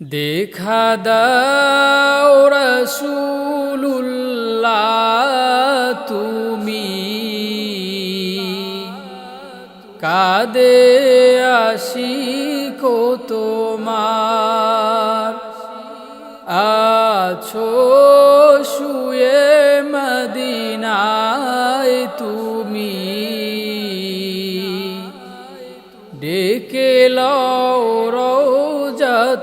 দেখা দাও রসুল্লাহ তুমি কাদে আসি কো তোমার আছো শুয়ে মদিনায় তুমি ডেকে লও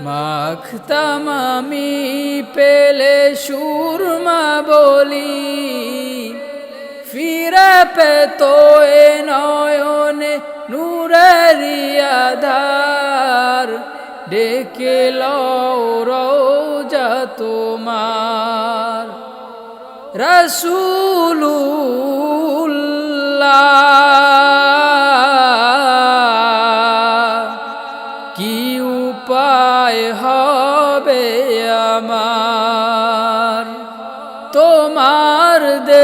মাখতাম আমি পেলে সুরমা বলি। ফিরে পেত এ নয়নে নূরেরি আধার। ডেকে লও রোজা তোমার। রসুল্লাহ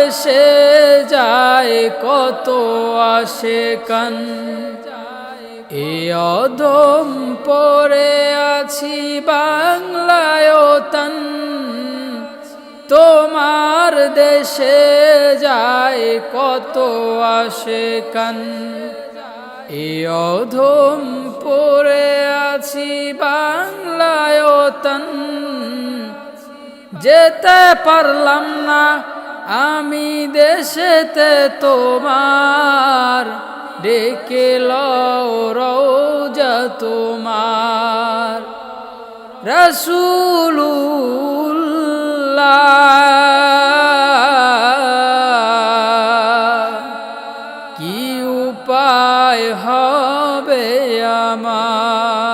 দেশে যায় কত আসে কান। এ অদম পরে আছি বাংলায় তন। তোমার দেশে যায় কত আসে কান। এ অধম পরে আছি বাংলায় তন। যেতে পারলাম না আমি দেশেতে তোমার ডেকে লও রোজা তোমার। রসুল্লাহ কি উপায় হবে আমার?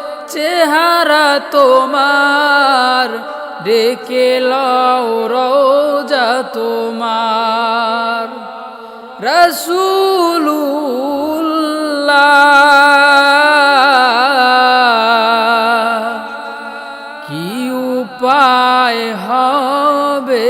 চেহারা তোমার ডেকে লও রোজা তোমার। রসুল্লাহ কি উপায় হবে